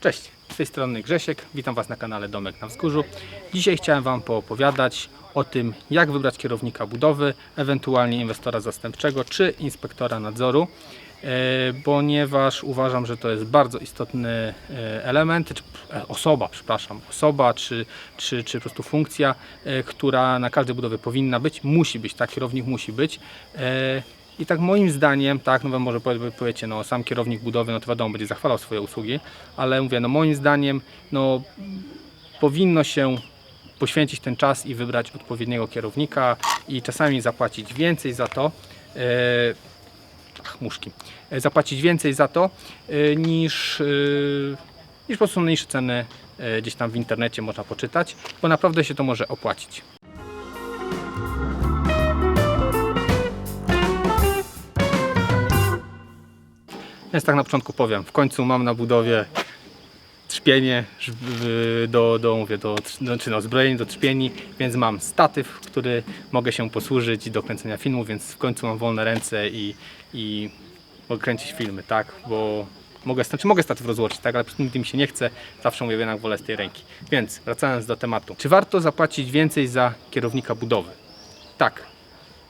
Cześć, z tej strony Grzesiek, witam Was na kanale Domek na Wzgórzu. Dzisiaj chciałem Wam poopowiadać o tym, jak wybrać kierownika budowy, ewentualnie inwestora zastępczego czy inspektora nadzoru, e, ponieważ uważam, że to jest bardzo istotny e, element, czy e, osoba, przepraszam, osoba czy, czy, czy po prostu funkcja, która na każdej budowie powinna być, musi być, tak, kierownik musi być. I tak moim zdaniem, tak, no może powie- powiecie, no sam kierownik budowy, no to wiadomo, będzie zachwalał swoje usługi, ale mówię, no moim zdaniem, no powinno się poświęcić ten czas i wybrać odpowiedniego kierownika i czasami zapłacić więcej za to, e, ach, muszki, e, zapłacić więcej za to e, niż, e, niż po prostu mniejsze ceny e, gdzieś tam w internecie można poczytać, bo naprawdę się to może opłacić. Więc tak na początku powiem, w końcu mam na budowie trzpienie do, do, mówię, do, do, czy no, zbrojenie do trzpieni, więc mam statyw, który mogę się posłużyć do kręcenia filmu, więc w końcu mam wolne ręce i, i mogę kręcić filmy, tak, bo mogę, znaczy mogę statyw rozłożyć, tak, ale nigdy mi się nie chce, zawsze mówię, jednak wolę z tej ręki. Więc wracając do tematu, czy warto zapłacić więcej za kierownika budowy? Tak,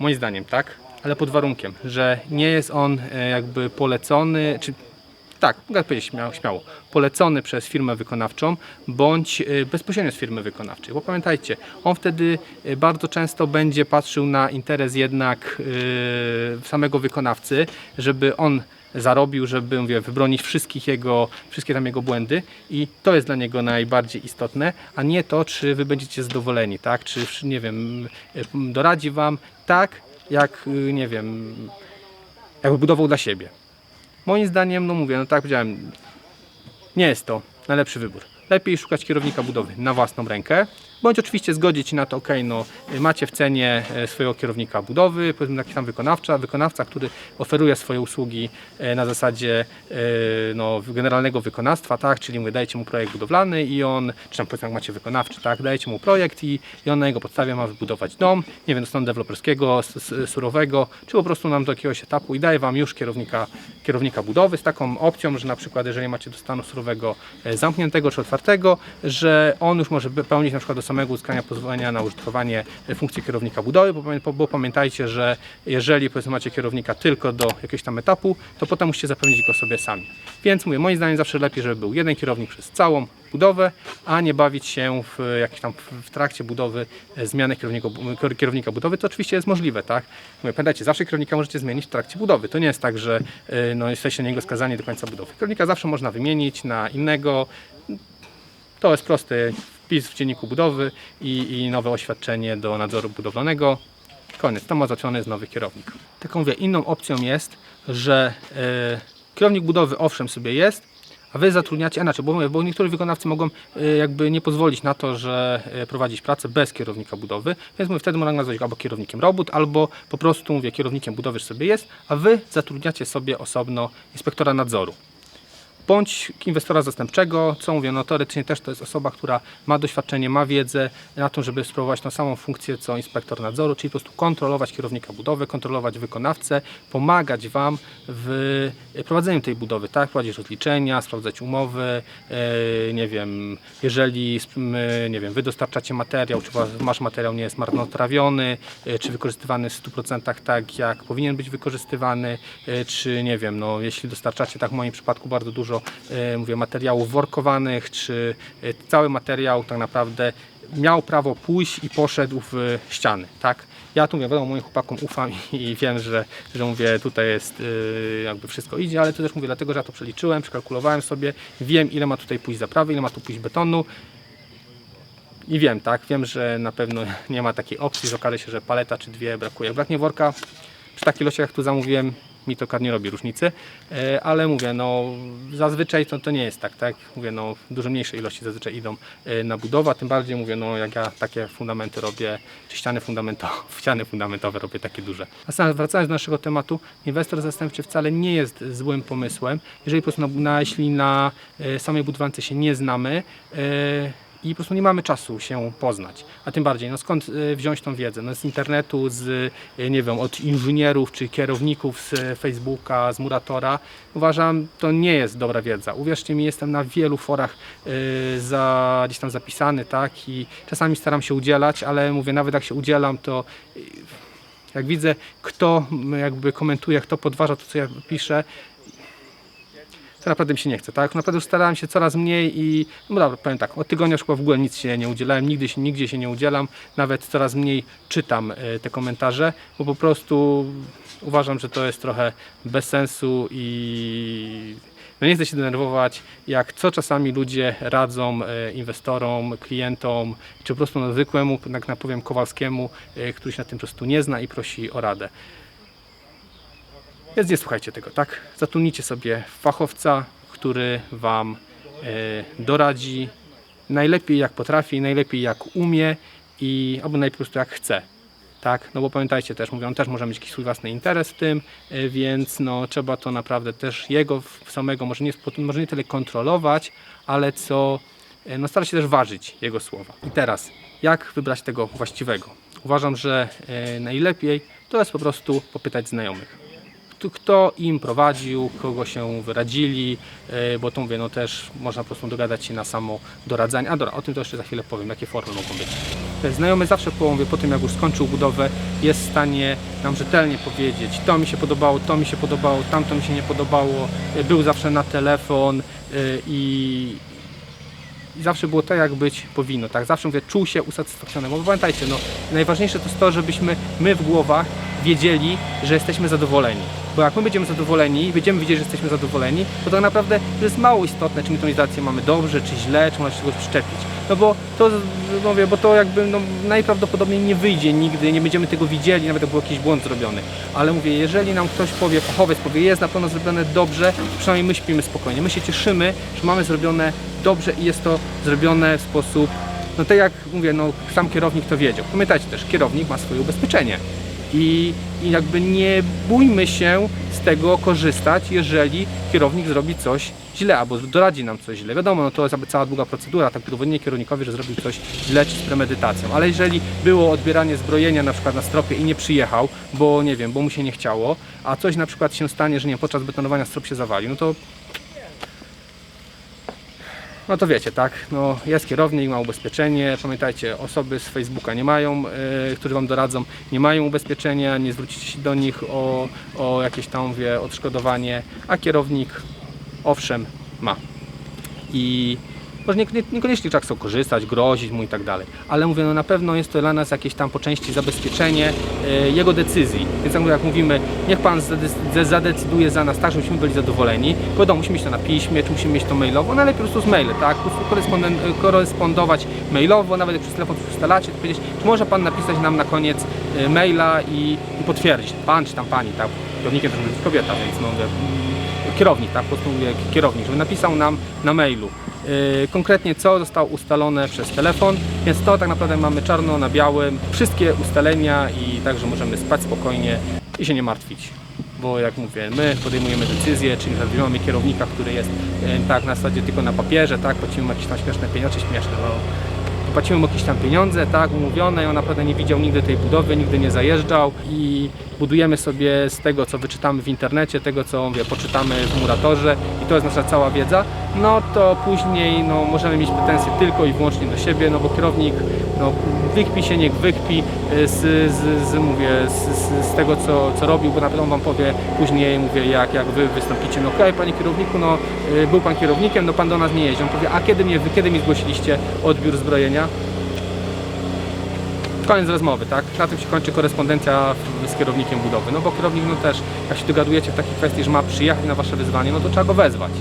Moim zdaniem tak, ale pod warunkiem, że nie jest on e, jakby polecony, czy tak, mogę powiedzieć śmiało, śmiało, polecony przez firmę wykonawczą bądź e, bezpośrednio z firmy wykonawczej. Bo pamiętajcie, on wtedy e, bardzo często będzie patrzył na interes jednak samego wykonawcy, żeby on zarobił, żeby mówię, wybronić wszystkich jego, wszystkie tam jego błędy i to jest dla niego najbardziej istotne, a nie to, czy wy będziecie zadowoleni, tak? Czy nie wiem, doradzi wam tak, jak y, nie wiem, jakby budował dla siebie. Moim zdaniem, no mówię, no tak powiedziałem, nie jest to najlepszy wybór. Lepiej szukać kierownika budowy na własną rękę, bądź oczywiście zgodzić się na to, ok, no macie w cenie e, swojego kierownika budowy, powiedzmy jakiś tam wykonawca, wykonawca, który oferuje swoje usługi e, na zasadzie e, no, generalnego wykonawstwa, tak, czyli mówię, dajecie mu projekt budowlany i on, czy tam powiedzmy jak macie wykonawczy, tak, dajecie mu projekt i, i on na jego podstawie ma wybudować dom, nie wiem, stanu deweloperskiego, surowego, czy po prostu nam do jakiegoś etapu i daje Wam już kierownika, kierownika budowy z taką opcją, że na przykład jeżeli macie do stanu surowego zamkniętego czy otwartego, że on już może pełnić na przykład samego uzyskania pozwolenia na użytkowanie e, funkcji kierownika budowy, bo, bo pamiętajcie, że jeżeli powiedzmy macie kierownika tylko do jakiegoś tam etapu, to potem musicie zapewnić go sobie sami. Więc mówię, moim zdaniem zawsze lepiej, żeby był jeden kierownik przez całą budowę, a nie bawić się w jakimś tam w- trakcie budowy e, zmiany kierownika, bu- kierownika budowy, to oczywiście jest możliwe, tak? Mówię, pamiętajcie, zawsze kierownika możecie zmienić w trakcie budowy. To nie jest tak, że e, no, jesteście na niego skazani do końca budowy. Kierownika zawsze można wymienić na innego. To jest prosty wpis w dzienniku budowy i, i nowe oświadczenie do nadzoru budowlanego. Koniec, to ma załatwiony jest nowy kierownik. Taką mówię, inną opcją jest, że e, kierownik budowy owszem sobie jest, a wy zatrudniacie, a znaczy, bo, bo niektórzy wykonawcy mogą e, jakby nie pozwolić na to, że e, prowadzić pracę bez kierownika budowy, więc mówię, wtedy można nazwać go albo kierownikiem robót, albo po prostu mówię, kierownikiem budowy sobie jest, a wy zatrudniacie sobie osobno inspektora nadzoru bądź inwestora zastępczego, co mówię, no teoretycznie też to jest osoba, która ma doświadczenie, ma wiedzę na tym, żeby spróbować tą samą funkcję co inspektor nadzoru, czyli po prostu kontrolować kierownika budowy, kontrolować wykonawcę, pomagać Wam w prowadzeniu tej budowy, tak, prowadzić rozliczenia, sprawdzać umowy, e, nie wiem, jeżeli m, nie wiem, Wy dostarczacie materiał, czy wasz- materiał nie jest marnotrawiony, e, czy wykorzystywany w 100% tak, jak powinien być wykorzystywany, e, czy nie wiem, no jeśli dostarczacie, tak w moim przypadku bardzo dużo, e, mówię, materiałów workowanych, czy e, cały materiał tak naprawdę miał prawo pójść i poszedł w ściany, tak? Ja tu mówię, wiadomo, moim chłopakom ufam i wiem, że, że mówię, tutaj jest e, jakby wszystko idzie, ale to też mówię, dlatego, że ja to przeliczyłem, przekalkulowałem sobie, wiem ile ma tutaj pójść zaprawy, ile ma tu pójść betonu, i wiem, tak, wiem, że na pewno nie ma takiej opcji, że okaże się, że paleta czy dwie brakuje. Braknie worka, przy takich ilościach jak tu zamówiłem, mi to kar nie robi różnicy, e, ale mówię, no zazwyczaj to, to nie jest tak, tak, mówię, no dużo mniejsze ilości zazwyczaj idą e, na budowę, tym bardziej mówię, no jak ja takie fundamenty robię, czy ściany fundamentowe, ściany fundamentowe robię takie duże. A wracając do naszego tematu, inwestor zastępczy wcale nie jest złym pomysłem, jeżeli po prostu na, na, jeśli na e, samej budowlance się nie znamy, i po prostu nie mamy czasu się poznać. A tym bardziej, no skąd y, wziąć tą wiedzę? No z internetu, z, y, nie wiem, od inżynierów czy kierowników z Facebooka, z Muratora. Uważam, to nie jest dobra wiedza. Uwierzcie mi, jestem na wielu forach y, za, gdzieś tam zapisany, tak, i czasami staram się udzielać, ale mówię, nawet jak się udzielam, to jak widzę, kto jakby komentuje, kto podważa to, co ja piszę, to naprawdę mi się nie chce, tak? Naprawdę starałem się coraz mniej i no dobra, powiem tak, od tygodnia chyba w ogóle nic się nie udzielałem, nigdy się, nigdzie się nie udzielam, nawet coraz mniej czytam e, te komentarze, bo po prostu uważam, że to jest trochę bez sensu i no nie chcę się denerwować, jak co czasami ludzie radzą e, inwestorom, klientom, czy po prostu zwykłemu, na powiem Kowalskiemu, e, który się na tym po prostu nie zna i prosi o radę. Więc nie słuchajcie tego, tak? Zatrudnijcie sobie fachowca, który Wam e, doradzi najlepiej jak potrafi, najlepiej jak umie i albo najlepiej prostu jak chce. Tak, no bo pamiętajcie też, mówię, on też może mieć jakiś swój własny interes w tym, e, więc no trzeba to naprawdę też jego samego, może nie, może nie tyle kontrolować, ale co e, no starać się też ważyć jego słowa. I teraz, jak wybrać tego właściwego? Uważam, że najlepiej to jest po prostu popytać znajomych kto- im prowadził, kogo się wyradzili, e, bo to mówię, no też można po prostu dogadać się na samo doradzanie. A dobra, o tym to jeszcze za chwilę powiem, jakie formy mogą być. Znajomy zawsze po, po tym, jak już skończył budowę, jest w stanie nam rzetelnie powiedzieć, to mi się podobało, to mi się podobało, tamto mi się nie podobało, E, był zawsze na telefon e, i, i zawsze było tak, jak być powinno, tak? Zawsze mówię, czuł się usatysfakcjonowany, bo pamiętajcie, no, najważniejsze to jest to, żebyśmy my w głowach wiedzieli, że jesteśmy zadowoleni. Bo jak my będziemy zadowoleni, będziemy wiedzieć, że jesteśmy zadowoleni, to tak naprawdę to jest mało istotne, czy my tą izolację mamy dobrze, czy źle, czy można się czegoś przyczepić. No bo to, mówię, bo to jakby no, najprawdopodobniej nie wyjdzie nigdy, nie będziemy tego widzieli, nawet był jakiś błąd zrobiony. Ale mówię, jeżeli nam ktoś powie, fachowiec powie, jest na pewno zrobione dobrze, przynajmniej my śpimy spokojnie. My się cieszymy, że mamy zrobione dobrze i jest to zrobione w sposób, no tak jak mówię, no sam kierownik to wiedział. Pamiętajcie też, kierownik ma swoje ubezpieczenie. I, I jakby nie bójmy się z tego korzystać, jeżeli kierownik zrobi coś źle albo doradzi nam coś źle. Wiadomo, no to jest cała długa procedura, tak udowodnienie kierownikowi, że zrobił coś źle czy z premedytacją. Ale jeżeli było odbieranie zbrojenia na przykład na stropie i nie przyjechał, bo nie wiem, bo mu się nie chciało, a coś na przykład się stanie, że nie podczas betonowania strop się zawali, no to no to wiecie, tak, no jest kierownik, ma ubezpieczenie, pamiętajcie, osoby z Facebooka nie mają, yy, którzy Wam doradzą, nie mają ubezpieczenia, nie zwrócicie się do nich o, o jakieś tam, wie, odszkodowanie, a kierownik, owszem, ma. I może nie, nie, niekoniecznie trzeba chcą korzystać, grozić mu i tak dalej, ale mówię, no na pewno jest to dla nas jakieś tam po części zabezpieczenie e, jego decyzji. Więc jak, mówimy, niech Pan zade- zadecyduje za nas tak, żebyśmy byli zadowoleni. Wiadomo, musimy mieć to na piśmie, czy musimy mieć to mailowo, no ale po prostu z maile, tak? Koresponden- korespondować mailowo, nawet jak przez telefon coś ustalacie, to powiedzieć, czy może Pan napisać nam na koniec e, maila i, i potwierdzić, Pan czy tam Pani, tak? Kierownikiem też może być kobieta, więc no kierownik, tak? Po prostu kierownik, żeby napisał nam na mailu konkretnie co zostało ustalone przez telefon, więc to tak naprawdę mamy czarno na białym, wszystkie ustalenia i także możemy spać spokojnie i się nie martwić. Bo jak mówię, my podejmujemy decyzje, czyli mamy kierownika, który jest yy, tak na zasadzie tylko na papierze, tak, płacimy jakieś tam śmieszne pieniądze, śmieszne, no, płacimy mu jakieś tam pieniądze, tak, umówione on naprawdę nie widział nigdy tej budowy, nigdy nie zajeżdżał i budujemy sobie z tego, co wyczytamy w internecie, tego, co mówię, poczytamy w Muratorze i to jest nasza cała wiedza, no to później no, możemy mieć pretensje tylko i wyłącznie do siebie, no bo kierownik no, wykpi się, niech wykpi y, z, z, z, mówię, z, z, tego, co, co robił, bo na pewno Wam powie później, mówię, jak, jak Wy wystąpicie, no okej, Panie kierowniku, no y, był Pan kierownikiem, no Pan do nas nie jeździ. On powie, a kiedy, mnie, wy kiedy mi zgłosiliście odbiór zbrojenia? Koniec rozmowy, tak? Na tym się kończy korespondencja z kierownikiem budowy. No bo kierownik no też, jak się dogadujecie w takiej kwestii, że ma przyjechać na wasze wyzwanie, no to trzeba go wezwać.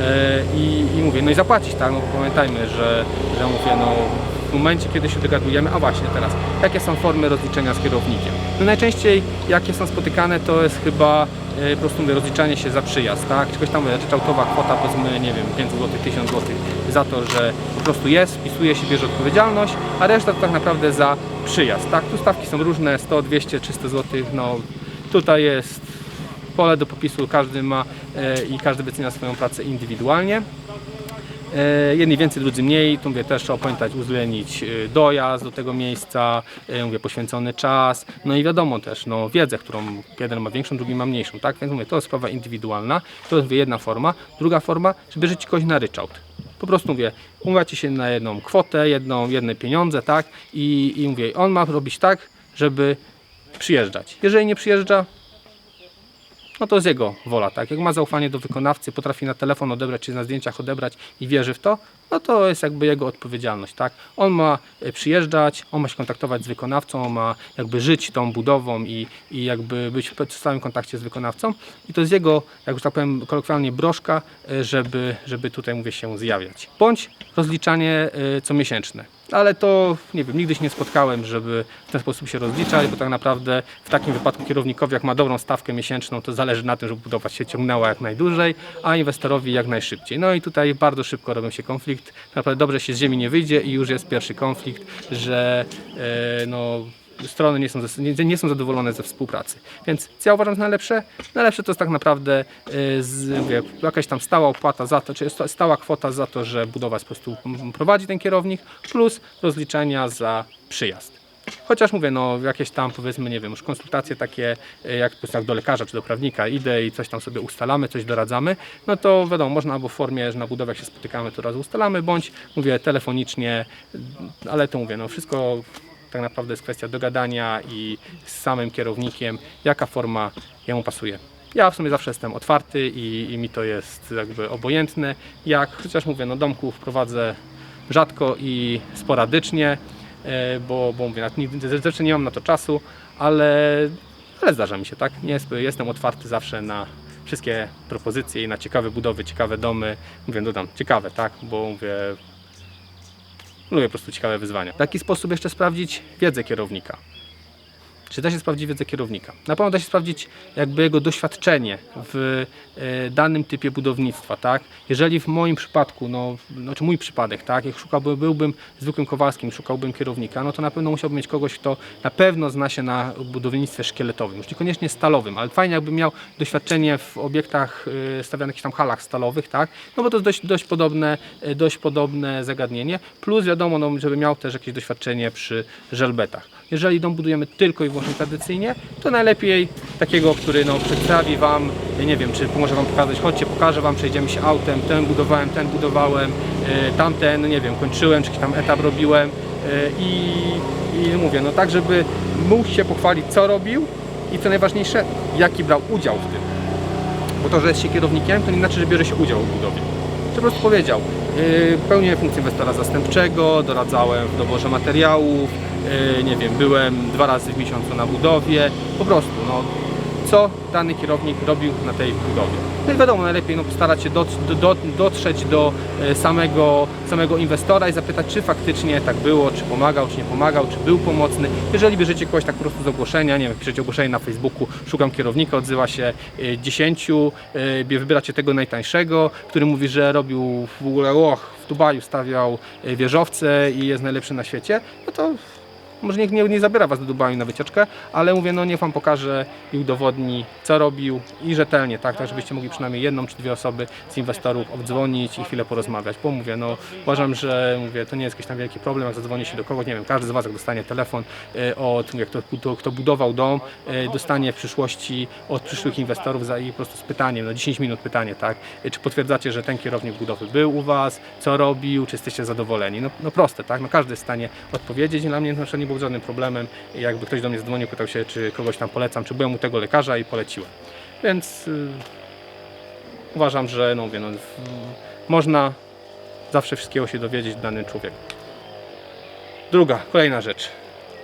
E, I, mówię, no i zapłacić, tak? No bo pamiętajmy, że, że mówię, no momencie, kiedy się dogadujemy, a właśnie teraz, jakie są formy rozliczenia z kierownikiem? No najczęściej, jakie są spotykane, to jest chyba e, po prostu rozliczanie się za przyjazd, tak? Czegoś tam ryczałtowa kwota, powiedzmy, nie wiem, 500 zł, 1000 zł za to, że po prostu jest, wpisuje się, bierze odpowiedzialność, a reszta to tak naprawdę za przyjazd, tak? Tu stawki są różne, 100, 200, 300 zł, no tutaj jest pole do popisu, każdy ma e, i każdy wycenia swoją pracę indywidualnie. E, jedni więcej, drudzy mniej. Tu mówię też trzeba pamiętać uwzględnić e, dojazd do tego miejsca, e, mówię poświęcony czas, no i wiadomo też, no wiedzę, którą jeden ma większą, drugi ma mniejszą, tak? Więc mówię, to jest sprawa indywidualna, to jest mówię, jedna forma. Druga forma, że bierzecie kogoś na ryczałt. Po prostu mówię, umawiacie się na jedną kwotę, jedną, jedne pieniądze, tak? I, I mówię, on ma robić tak, żeby przyjeżdżać. Jeżeli nie przyjeżdża, no to jest jego wola, tak? Jak ma zaufanie do wykonawcy, potrafi na telefon odebrać, czy na zdjęciach odebrać i wierzy w to, no to jest jakby jego odpowiedzialność, tak? On ma e, przyjeżdżać, on ma się kontaktować z wykonawcą, on ma jakby żyć tą budową i, i jakby być w stałym kontakcie z wykonawcą i to jest jego, jak już tak powiem kolokwialnie, broszka, e, żeby, żeby tutaj, mówię, się zjawiać. Bądź rozliczanie e, comiesięczne. Ale to, nie wiem, nigdy się nie spotkałem, żeby w ten sposób się rozliczać, bo tak naprawdę w takim wypadku kierownikowi, jak ma dobrą stawkę miesięczną, to zależy na tym, żeby budowa się ciągnęła jak najdłużej, a inwestorowi jak najszybciej. No i tutaj bardzo szybko robią się konflikt. Naprawdę dobrze się z ziemi nie wyjdzie i już jest pierwszy konflikt, że e, no, strony nie są, nie, nie są zadowolone ze współpracy. Więc co ja uważam za najlepsze? Najlepsze to jest tak naprawdę e, z, mówię, jakaś tam stała opłata za to, czy sta- stała kwota za to, że budowa po prostu prowadzi ten kierownik, plus rozliczenia za przyjazd. Chociaż mówię, no jakieś tam powiedzmy, nie wiem, już konsultacje takie e, jak, jak do lekarza czy do prawnika idę i coś tam sobie ustalamy, coś doradzamy, no to wiadomo, można albo w formie, że na budowę jak się spotykamy, to raz ustalamy, bądź mówię telefonicznie, ale to mówię, no wszystko tak naprawdę jest kwestia dogadania i z samym kierownikiem, jaka forma jemu pasuje. Ja w sumie zawsze jestem otwarty i, i mi to jest jakby obojętne, jak chociaż mówię, no domków prowadzę rzadko i sporadycznie, e, bo, bo mówię, nigdy nie mam na to czasu, ale, ale zdarza mi się, tak? Nie jest, jestem otwarty zawsze na wszystkie propozycje i na ciekawe budowy, ciekawe domy. Mówię, dodam, ciekawe, tak? Bo mówię, lubię po prostu ciekawe wyzwania. W taki sposób jeszcze sprawdzić wiedzę kierownika. Czy da się sprawdzić wiedzę kierownika? Na pewno da się sprawdzić jakby jego doświadczenie w e, danym typie budownictwa, tak? Jeżeli w moim przypadku, no, znaczy mój przypadek, tak, jak szukałbym, byłbym zwykłym Kowalskim, szukałbym kierownika, no to na pewno musiałbym mieć kogoś, kto na pewno zna się na budownictwie szkieletowym, już niekoniecznie stalowym, ale fajnie jakby miał doświadczenie w obiektach e, stawianych tam halach stalowych, tak? No bo to jest dość, dość podobne, e, dość podobne zagadnienie, plus wiadomo, no, żeby miał też jakieś doświadczenie przy żelbetach. Jeżeli dom budujemy tylko i wyłącznie tradycyjnie, to najlepiej takiego, który no, przedstawi Wam, nie wiem, czy pomoże Wam pokazać, chodźcie, pokażę Wam, przejdziemy się autem, ten budowałem, ten budowałem, e, tamten, nie wiem, kończyłem, czy tam etap robiłem. E, i, i mówię, no tak, żeby mógł się pochwalić, co robił i co najważniejsze, jaki brał udział w tym. Bo to, że jest się kierownikiem, to nie znaczy, że bierze się udział w budowie. Po prostu powiedział, yy, pełnię funkcję inwestora zastępczego, doradzałem w doborze materiałów, yy, nie wiem, byłem dwa razy w miesiącu na budowie, po prostu, no, co dany kierownik robił na tej budowie. No i wiadomo, najlepiej no, starać się dot, do, dotrzeć do e, samego, samego inwestora i zapytać, czy faktycznie tak było, czy pomagał, czy nie pomagał, czy był pomocny. Jeżeli bierzecie kogoś tak po prostu z ogłoszenia, nie wiem, piszecie ogłoszenie na Facebooku, szukam kierownika, odzywa się e, 10, e, wybieracie tego najtańszego, który mówi, że robił w ogóle, och, w Dubaju stawiał e, wieżowce i jest najlepszy na świecie, no to może niech nie, nie zabiera Was do Dubaju na wycieczkę, ale mówię, no niech Wam pokaże i udowodni, co robił i rzetelnie, tak, tak żebyście mogli przynajmniej jedną czy dwie osoby z inwestorów obdzwonić i chwilę porozmawiać, bo mówię, no uważam, że mówię, to nie jest jakiś tam wielki problem, jak zadzwoni się do kogoś, nie wiem, każdy z Was jak dostanie telefon e, od, mówię, kto, kto, kto budował dom, e, dostanie w przyszłości od przyszłych inwestorów za i po prostu z pytaniem, no 10 minut pytanie, tak, e, czy potwierdzacie, że ten kierownik budowy był u Was, co robił, czy jesteście zadowoleni, no, no proste, tak, no każdy jest w stanie odpowiedzieć, dla mnie to nie było żadnym problemem, jakby ktoś do mnie zadzwonił, pytał się, czy kogoś tam polecam, czy byłem u tego lekarza i poleciłem, więc y, uważam, że no, mówię, no, można zawsze wszystkiego się dowiedzieć danym człowieku. Druga, kolejna rzecz.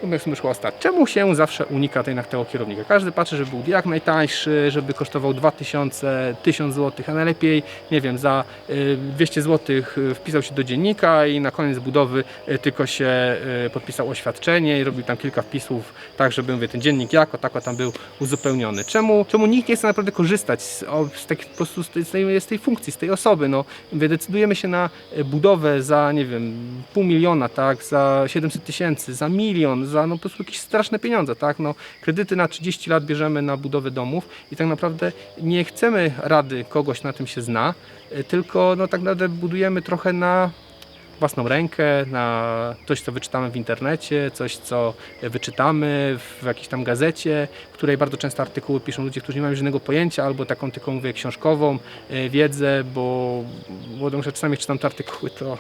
Jak już ostatnio. Czemu się zawsze unika tej tego kierownika? Każdy patrzy, żeby był jak najtańszy, żeby kosztował 2000, 1000 zł, a najlepiej, nie wiem, za y, 200 zł wpisał się do dziennika i na koniec budowy y, tylko się y, podpisał oświadczenie i robił tam kilka wpisów, tak żeby mówię, ten dziennik jako tako tam był uzupełniony. Czemu, czemu nikt nie chce naprawdę korzystać z, z, po prostu z, tej, z, tej, funkcji, z tej osoby? No, mówię, decydujemy się na y, budowę za, nie wiem, pół miliona, tak, za 700 tysięcy, za milion, za no, po prostu jakieś straszne pieniądze, tak? No, kredyty na 30 lat bierzemy na budowę domów i tak naprawdę nie chcemy rady kogoś na tym się zna, y, tylko no, tak naprawdę budujemy trochę na własną rękę, na coś, co wyczytamy w internecie, coś, co wyczytamy w jakiejś tam gazecie, której bardzo często artykuły piszą ludzie, którzy nie mają żadnego pojęcia, albo taką tylko mówię książkową e, wiedzę, bo, bo czasami jak czytam te artykuły, to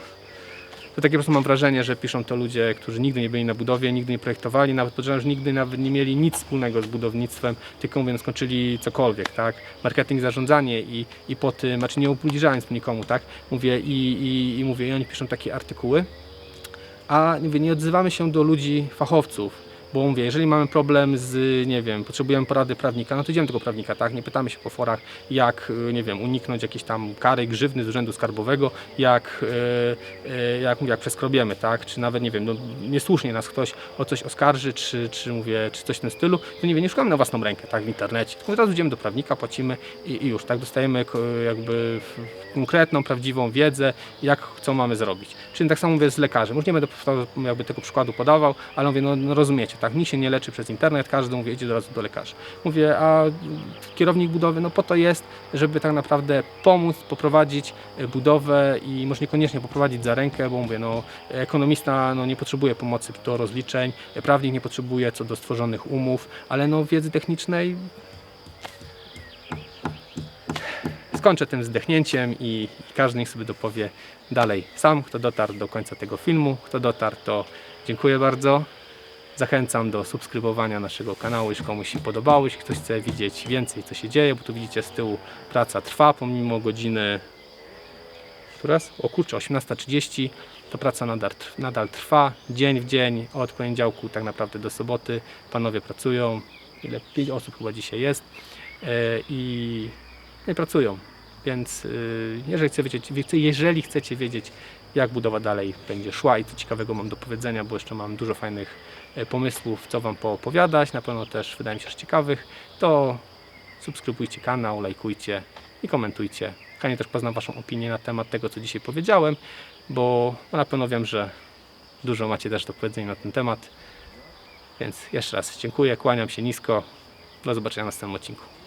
to takie po prostu mam wrażenie, że piszą to ludzie, którzy nigdy nie byli na budowie, nigdy nie projektowali, nawet podejrzewam, że nigdy nawet nie mieli nic wspólnego z budownictwem, tylko mówiąc, skończyli cokolwiek, tak? Marketing, zarządzanie i, i po tym, znaczy nie ubliżając nikomu, tak? Mówię i, i, i mówię, i oni piszą takie artykuły, a mówię, nie odzywamy się do ludzi, fachowców, bo mówię, jeżeli mamy problem z, nie wiem, potrzebujemy porady prawnika, no to idziemy do tego prawnika, tak? Nie pytamy się po forach, jak, y, nie wiem, uniknąć jakiejś tam kary, grzywny z urzędu skarbowego, jak, y, y, jak, jak przeskrobiemy, tak? Czy nawet, nie wiem, no, niesłusznie nas ktoś o coś oskarży, czy, czy mówię, czy coś w tym stylu, to nie wiem, nie szukamy na własną rękę, tak? W internecie. Tylko idziemy do prawnika, płacimy i, i już, tak? Dostajemy jakby konkretną, prawdziwą wiedzę, jak, co mamy zrobić. Czyli tak samo mówię z lekarzem. Już nie będę jakby tego przykładu podawał, ale mówię, no, no rozumiecie, tak? Nikt się nie leczy przez internet, każdy mówi, idzie od razu do lekarza. Mówię, a kierownik budowy, no po to jest, żeby tak naprawdę pomóc, poprowadzić e, budowę i może niekoniecznie poprowadzić za rękę, bo mówię, no ekonomista no, nie potrzebuje pomocy do rozliczeń, e, prawnik nie potrzebuje co do stworzonych umów, ale no wiedzy technicznej skończę tym zdechnięciem i, i każdy niech sobie dopowie dalej sam, kto dotarł do końca tego filmu. Kto dotarł, to dziękuję bardzo. Zachęcam do subskrybowania naszego kanału, jeśli komuś się podobało, jeśli ktoś chce widzieć więcej, co się dzieje, bo tu widzicie z tyłu praca trwa pomimo godziny Któraś? O kurczę, 18.30 to praca nadal, nadal trwa, dzień w dzień, od poniedziałku tak naprawdę do soboty. Panowie pracują, ile? 5 osób chyba dzisiaj jest e, i, no i pracują. Więc y, jeżeli, chcecie wiedzieć, wie- jeżeli chcecie wiedzieć, jak budowa dalej będzie szła i co ciekawego mam do powiedzenia, bo jeszcze mam dużo fajnych e, pomysłów, co Wam poopowiadać, na pewno też wydaje mi się, że ciekawych, to subskrybujcie kanał, lajkujcie i komentujcie. Chętnie też poznam Waszą opinię na temat tego, co dzisiaj powiedziałem, bo na pewno wiem, że dużo macie też do powiedzenia na ten temat. Więc jeszcze raz dziękuję, kłaniam się nisko. Do zobaczenia w następnym odcinku.